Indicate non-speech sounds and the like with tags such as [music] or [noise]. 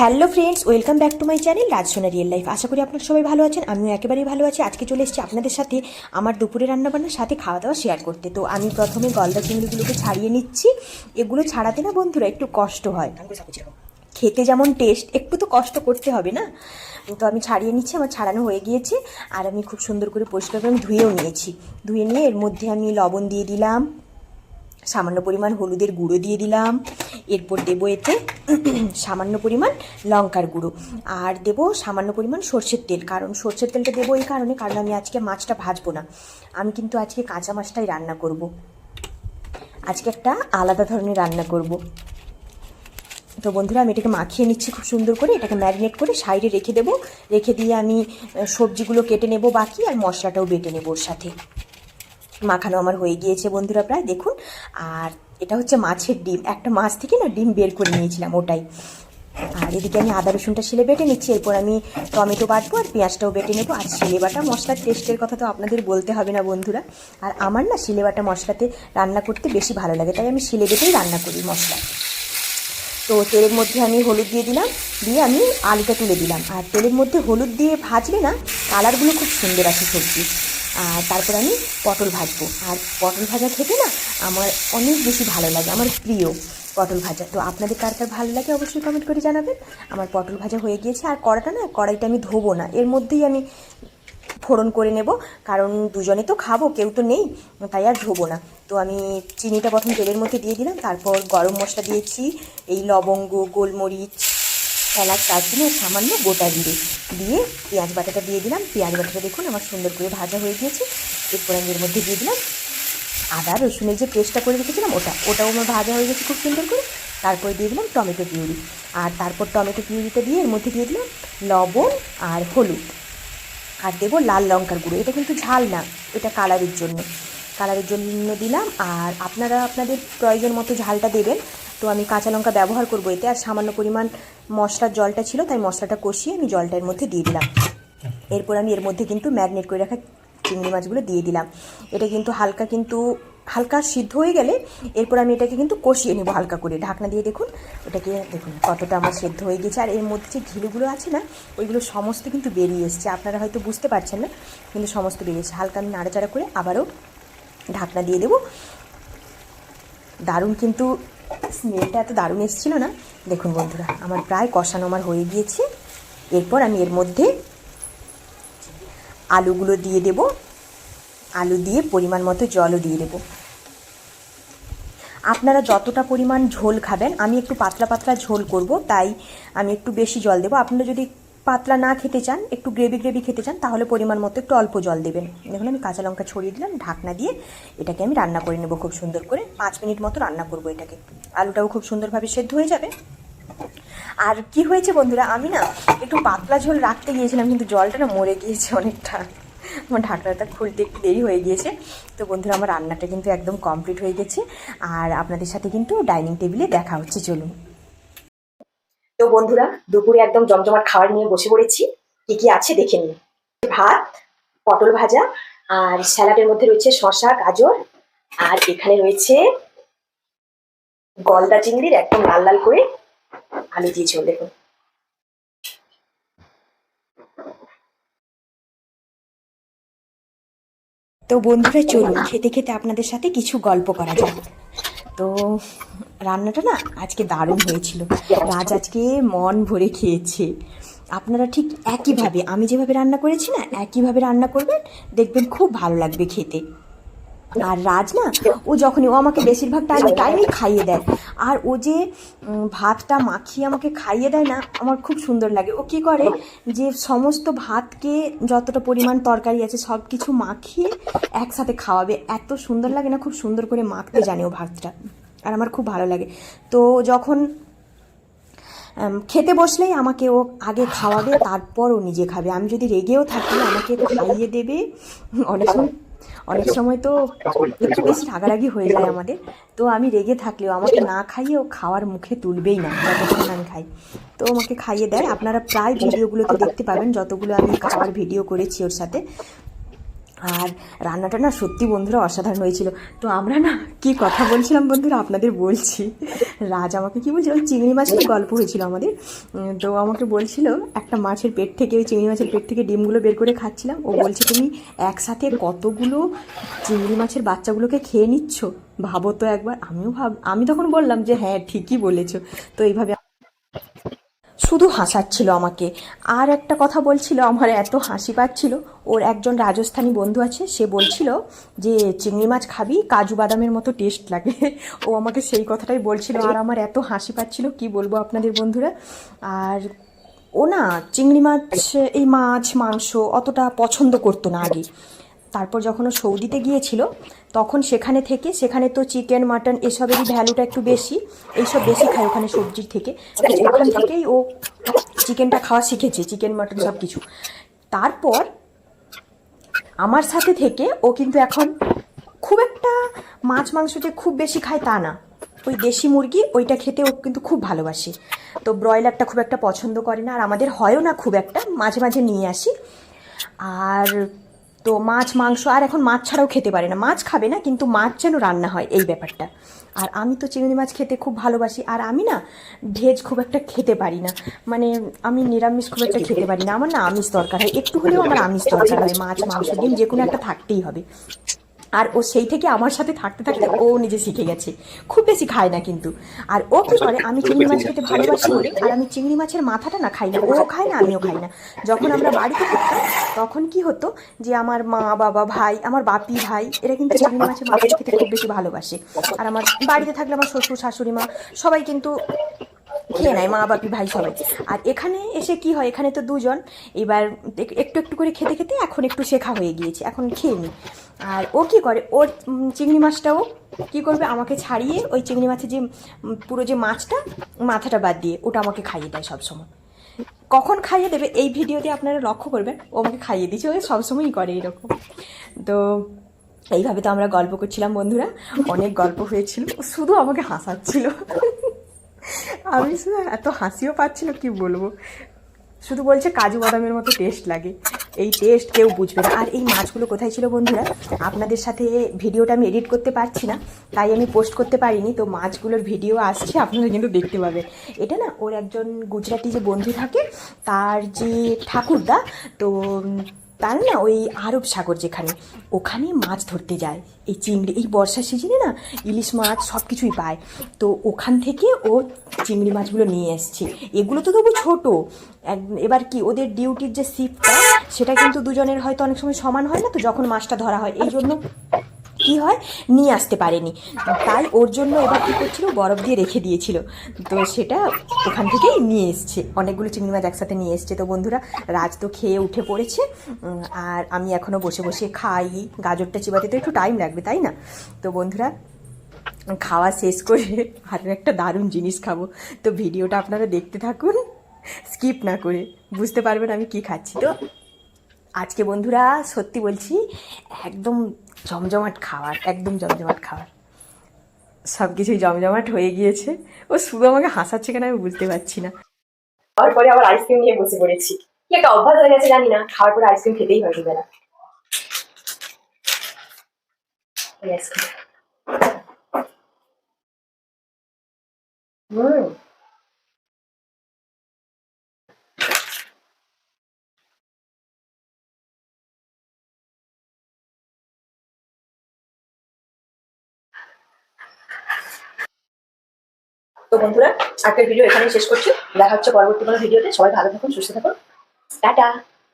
Hello friends, welcome back to my channel Rajsona real life. আশা করি আপনারা সবাই ভালো আছেন, আমিও একেবারেই ভালো আছি। আজকে চলে এসেছি আপনাদের সাথে আমার দুপুরে রান্নাবান্নার সাথে খাওয়া দাওয়া শেয়ার করতে। তো আমি প্রথমে গলদা চিংড়িগুলোকে ছাড়িয়ে নিচ্ছি। এগুলো ছাড়াতে না বন্ধুরা একটু কষ্ট হয়। খেতে যেমন টেস্ট একটু তো কষ্ট করতে হবে না? তো আমি ছাড়িয়ে নিচ্ছি, আমার ছাড়ানো হয়ে গিয়েছে। আর আমি খুব সুন্দর করে পরিষ্কার করে আমি ধুয়েও নিয়েছি। ধুয়ে নিয়ে এর মধ্যে আমি লবণ দিয়ে দিলাম। সামান্য পরিমাণ হলুদের গুঁড়ো দিয়ে দিলাম। এরপর দেবো এতে [clears throat] সামান্য পরিমাণ লঙ্কার গুঁড়ো। আর দেবো সামান্য পরিমাণ সর্ষের তেল, কারণ সর্ষের তেলটা দেবো এই কারণে, কারণ আমি আজকে মাছটা ভাজবো না। আমি কিন্তু আজকে কাঁচা মাছটাই রান্না করব। আজকে একটা আলাদা ধরনের রান্না করব। তো বন্ধুরা, আমি এটাকে মাখিয়ে নিচ্ছি খুব সুন্দর করে। এটাকে ম্যারিনেট করে সাইডে রেখে দেবো। রেখে দিয়ে আমি সবজিগুলো কেটে নেব বাকি, আর মশলাটাও বেটে নেব ওর সাথে। মাখানো আমার হয়ে গিয়েছে বন্ধুরা প্রায়, দেখুন। আর এটা হচ্ছে মাছের ডিম। একটা মাছ থেকে না ডিম বের করে নিয়েছিলাম ওটাই। আর এদিকে আমি আদা, রসুনটা শিলে বেটে নিচ্ছি। এরপর আমি টমেটো বাটবো আর পেঁয়াজটাও বেটে নেব। আর শিলে বাটা মশলার টেস্টের কথা তো আপনাদের বলতে হবে না বন্ধুরা। আর আমার না শিলে বাটা মশলাতে রান্না করতে বেশি ভালো লাগে। তাই আমি শিলে বেটেই রান্না করি মশলা। তো তেলের মধ্যে আমি হলুদ দিয়ে দিলাম। দিয়ে আমি আলুটা তুলে দিলাম। আর তেলের মধ্যে হলুদ দিয়ে ভাজলে না কালারগুলো খুব সুন্দর আসে সবজি। আর তারপর আমি পটল ভাজবো। আর পটল ভাজা খেতে না আমার অনেক বেশি ভালো লাগে, আমার প্রিয় পটল ভাজা। তো আপনাদের কার কার ভালো লাগে অবশ্যই কমেন্ট করে জানাবেন। আমার পটল ভাজা হয়ে গিয়েছে, আর কড়াটা না, কড়াইটা আমি ধোবো না, এর মধ্যেই আমি ফোড়ন করে নেব। কারণ দুজনে তো খাব, কেউ তো নেই, তাই আর ধোবো না। তো আমি চিনিটা প্রথম তেলের মধ্যে দিয়ে দিলাম, তারপর গরম মশলা দিয়েছি, এই লবঙ্গ, গোলমরিচ এলাচ দারচিনি সামান্য গোটা জিরে। দিয়ে পেঁয়াজ বাটাটা দিয়ে দিলাম। পেঁয়াজ বাটাটা দেখুন আমার সুন্দর করে ভাজা হয়ে গিয়েছে। এরপর আমি এর মধ্যে দিয়ে দিলাম আদা, রসুনের যে পেস্টটা করে রেখেছিলাম, ওটা। ওটাও আমার ভাজা হয়ে গেছে খুব সুন্দর করে। তারপরে দিয়ে দিলাম টমেটো পিউরি। আর তারপর টমেটো পিউরিটা দিয়ে এর মধ্যে দিয়ে দিলাম লবণ আর হলুদ। আর দেবো লাল লঙ্কার গুঁড়ো। এটা কিন্তু ঝাল না, এটা কালারের জন্য। কালারের জন্য দিলাম। আর আপনারা, আপনাদের প্রয়োজন মতো ঝালটা দেবেন। তো আমি কাঁচা লঙ্কা ব্যবহার করব এতে। আর সামান্য পরিমাণ মশলার জলটা ছিল, তাই মশলাটা কষিয়ে আমি জলটা এর মধ্যে দিয়ে দিলাম। এরপর আমি এর মধ্যে কিন্তু ম্যারিনেট করে রাখা চিংড়ি মাছগুলো দিয়ে দিলাম। এটা কিন্তু হালকা কিন্তু হালকা সিদ্ধ হয়ে গেলে এরপর আমি এটাকে কিন্তু কষিয়ে নেব হালকা করে। ঢাকনা দিয়ে দেখুন ওটাকে দেখুন কতটা আমার সেদ্ধ হয়ে গেছে। আর এর মধ্যে যে ঘিলুগুলো আছে না, ওইগুলো সমস্ত কিন্তু বেরিয়ে এসছে। আপনারা হয়তো বুঝতে পারছেন না, কিন্তু সমস্ত বেরিয়েছে হালকা আমি নাড়াচাড়া করে আবারও ঢাকনা দিয়ে দেবো। দারুণ কিন্তু স্মেলটা এত দারুণ এসেছিল না? দেখুন বন্ধুরা, আমার প্রায় কষানো আমার হয়ে গিয়েছে। এরপর আমি এর মধ্যে আলুগুলো দিয়ে দেব। আলু দিয়ে পরিমাণ মতো জলও দিয়ে দেবো। আপনারা যতটা পরিমাণ ঝোল খাবেন, আমি একটু পাতলা পাতলা ঝোল করব, তাই আমি একটু বেশি জল দেবো। আপনারা যদি পাতলা না খেতে চান, একটু গ্রেভি গ্রেভি খেতে চান, তাহলে পরিমাণ মতো একটু অল্প জল দেবেন। দেখুন, আমি কাঁচা লঙ্কা ছড়িয়ে দিলাম, ঢাকনা দিয়ে এটাকে আমি রান্না করে নেব খুব সুন্দর করে। পাঁচ মিনিট মতো রান্না করব এটাকে। আলুটাও খুব সুন্দরভাবে সেদ্ধ হয়ে যাবে। আর কি হয়েছে বন্ধুরা, আমি না একটু পাতলা ঝোল রাখতে গিয়েছিলাম, কিন্তু জলটা না মরে গিয়েছে অনেকটা। আমার ঢাকনাটা খুলতে একটু দেরি হয়ে গিয়েছে। তো বন্ধুরা, আমার রান্নাটা কিন্তু একদম কমপ্লিট হয়ে গেছে। আর আপনাদের সাথে কিন্তু ডাইনিং টেবিলে দেখা হচ্ছে, চলুন। তো বন্ধুরা, দুপুরে একদম জমজমাট খাবার নিয়ে বসে পড়েছি। কি কি আছে দেখে নিন ভাত, পটল ভাজা, আর স্যালাডের মধ্যে রয়েছে শসা, গাজর, আর এখানে রয়েছে গলদা চিংড়ির একদম লাল লাল করে আলু দিয়ে ঝোল, দেখুন। তো বন্ধুরা, চলুন, খেতে খেতে আপনাদের সাথে কিছু গল্প করা যাক। তো রান্নাটা না আজকে দারুণ হয়েছিল। রাজ আজকে মন ভরে খেয়েছে। আপনারা ঠিক একইভাবে, আমি যেভাবে রান্না করেছি না, একইভাবে রান্না করবেন, দেখবেন খুব ভালো লাগবে খেতে। আর রাজ না, ও যখনই, ও আমাকে বেশিরভাগ টাইম টাইমই খাইয়ে দেয়। আর ও যে ভাতটা মাখিয়ে আমাকে খাইয়ে দেয় না, আমার খুব সুন্দর লাগে। ও কি করে যে, সমস্ত ভাতকে যতটা পরিমাণ তরকারি আছে সব কিছু মাখিয়ে একসাথে খাওয়াবে। এত সুন্দর লাগে না, খুব সুন্দর করে মাখতে জানে ও ভাতটা। আর আমার খুব ভালো লাগে। তো যখন খেতে বসলেই আমাকে ও আগে খাওয়াবে, তারপর ও নিজে খাবে। আমি যদি রেগেও থাকি, আমাকে খাইয়ে দেবে, অনেক সময় অনেক সময় তো একটু বেশি রাগারাগি হয়ে যায় আমাদের। তো আমি রেগে থাকলেও আমাকে না খাইয়ে ও খাওয়ার মুখে তুলবেই না যতক্ষণ আমি খাই। তো আমাকে খাইয়ে দেয় আপনারা প্রায় ভিডিওগুলোতে দেখতে পাবেন যতগুলো আমি খাওয়ার ভিডিও করেছি ওর সাথে। আর রান্নাটা না সত্যি বন্ধুরা অসাধারণ হয়েছিল। তো আমরা না কি কথা বলছিলাম বন্ধুরা আপনাদের বলছি। রাজ আমাকে কি বলছিল? চিংড়ি মাছের গল্প হয়েছিল আমাদের। তো আমাকে বলছিল, একটা মাছের পেট থেকে ওই চিংড়ি মাছের পেট থেকে ডিমগুলো বের করে খাচ্ছিলাম। ও বলছে, তুমি একসাথে কতগুলো চিংড়ি মাছের বাচ্চাগুলোকে খেয়ে নিচ্ছ? ভাবো তো একবার। আমিও ভাব, আমি তখন বললাম যে হ্যাঁ ঠিকই বলেছ। তো এইভাবে শুধু হাসাচ্ছিল আমাকে। আর একটা কথা বলছিল, আমার এত হাসি পাচ্ছিল। ওর একজন রাজস্থানী বন্ধু আছে, সে বলছিল যে, চিংড়ি মাছ খাবি, কাজু বাদামের মতো টেস্ট লাগে। ও আমাকে সেই কথাটাই বলছিল। আর আমার এত হাসি পাচ্ছিল, কি বলব আপনাদের বন্ধুরা? আর ও না, চিংড়ি মাছ, এই মাছ, মাংস অতটা পছন্দ করতো না আগে। তারপর যখন ও সৌদিতে গিয়েছিল তখন সেখানে থেকে, সেখানে তো চিকেন মাটন এসবেরই ভ্যালুটা একটু বেশি। এইসব বেশি খায় ওখানে সবজির থেকে। ওখান থেকেই ও চিকেনটা খাওয়া শিখেছে চিকেন মাটন সব কিছু তারপর আমার সাথে থেকে ও কিন্তু এখন খুব একটা মাছ মাংস যে খুব বেশি খায় তা না। ওই দেশি মুরগি, ওইটা খেতে ও কিন্তু খুব ভালোবাসে। তো ব্রয়লারটা খুব একটা পছন্দ করে না, আর আমাদের হয়ও না খুব একটা, মাঝে মাঝে নিয়ে আসি। আর তো মাছ, মাংস, আর এখন মাছ ছাড়াও খেতে পারে না। মাছ খাবে না, কিন্তু মাছ যেন রান্না হয়, এই ব্যাপারটা। আর আমি তো চিংড়ি মাছ খেতে খুব ভালোবাসি, আর আমি না ভেজ খুব একটা খেতে পারি না। মানে আমি নিরামিষ খুব একটা খেতে পারি না। আমার না আমিষ দরকার হয়, একটু হলেও আমার আমিষ দরকার হয়, মাছ, মাংস, ডিম যে কোনো একটা থাকতেই হবে। আর ও সেই থেকে আমার সাথে থাকতে থাকতে ও নিজে শিখে গেছে। খুব বেশি খায় না কিন্তু। আর ও কি করে আমি চিংড়ি মাছ খেতে ভালোবাসি বলে আর আমি চিংড়ি মাছের মাথাটা না খাই না ও খায় না আমিও খাই না। যখন আমরা বাড়িতে থাকতাম তখন কি হতো যে আমার মা বাবা ভাই আমার বাপি ভাই এরা কিন্তু চিংড়ি মাছের মাথা খেতে খুব বেশি ভালোবাসে। আর আমার বাড়িতে থাকলে আমার শ্বশুর শাশুড়ি মা সবাই কিন্তু খেয়ে নেয়, মা বাপি, ভাই সবাই। আর এখানে এসে কি হয়, এখানে তো দুজন। এবার এক- একটু একটু করে খেতে খেতে এখন একটু শেখা হয়ে গিয়েছে, এখন খেয়ে নি। আর ও কি করে, ওর চিংড়ি মাছটাও কি করবে, আমাকে ছাড়িয়ে ওই চিংড়ি মাছের যে পুরো যে মাছটা, মাথাটা বাদ দিয়ে ওটা আমাকে খাইয়ে দেয় সবসময়। কখন খাইয়ে দেবে, এই ভিডিওতে আপনারা লক্ষ্য করবেন, ও আমাকে খাইয়ে দিচ্ছে ও সবসময়ই করে এরকম। তো এইভাবে তো আমরা গল্প করছিলাম, বন্ধুরা। অনেক গল্প হয়েছিল, শুধু আমাকে হাসাচ্ছিল। আমি শুধু এত হাসিও পাচ্ছিল কি বলব? শুধু বলছে কাজু বাদামের মতো টেস্ট লাগে। এই টেস্ট কেউ বুঝবে না। আর এই মাছগুলো কোথায় ছিল বন্ধুরা? আপনাদের সাথে ভিডিওটা আমি এডিট করতে পারছি না, তাই আমি পোস্ট করতে পারিনি। তো মাছগুলোর ভিডিও আসছে, আপনারা কিন্তু দেখতে পাবেন এটা না, ওর একজন গুজরাটি যে বন্ধু থাকে, তার যে ঠাকুরদা, তো তার না ওই আরব সাগর যেখানে, ওখানে মাছ ধরতে যায়। এই চিংড়ি, এই বর্ষার সিজনে না ইলিশ মাছ সব কিছুই পায়। তো ওখান থেকে ও চিংড়ি মাছগুলো নিয়ে এসছে। এগুলো তো তবু ছোটো। এবার কি ওদের ডিউটির যে শিফটটা সেটা কিন্তু দুজনের হয়তো অনেক সময় সমান হয় না, তো যখন মাছটা ধরা হয় এই জন্য কি হয়? নিয়ে আসতে পারেনি। তাই ওর জন্য এবার কী করছিল? বরফ দিয়ে রেখে দিয়েছিল। তো সেটা ওখান থেকেই নিয়ে এসছে। অনেকগুলো চিংড়ি মাছ একসাথে নিয়ে এসছে। তো বন্ধুরা, রাজ তো খেয়ে উঠে পড়েছে। আর আমি এখনও বসে বসে খাই। গাজরটা চিবাতে তো একটু টাইম লাগবে, তাই না? তো বন্ধুরা, খাওয়া শেষ করে আরও একটা দারুণ জিনিস খাব। তো ভিডিওটা আপনারা দেখতে থাকুন। স্কিপ না করে। বুঝতে পারবেন আমি কি খাচ্ছি। তো আজকে বন্ধুরা, সত্যি বলছি, একদম জমজমাট খাবার একদম জমজমাট খাবার সব কিছুই জমজমাট হয়ে গিয়েছে। ও শুধু আমাকে হাসাচ্ছে কেন আমি বুঝতে পারছি না। খাওয়ার পরে আবার আইসক্রিম নিয়ে বসে পড়েছি। কি একটা অভ্যাস হয়ে গেছে জানি না, খাওয়ার পরে আইসক্রিম খেতেই হয় এই হুম। তো বন্ধুরা, আজকের ভিডিও এখানেই শেষ করছি। দেখা হচ্ছে পরবর্তী কোনো ভিডিওতে সবাই ভালো থাকুন, সুস্থ থাকুন। টাটা!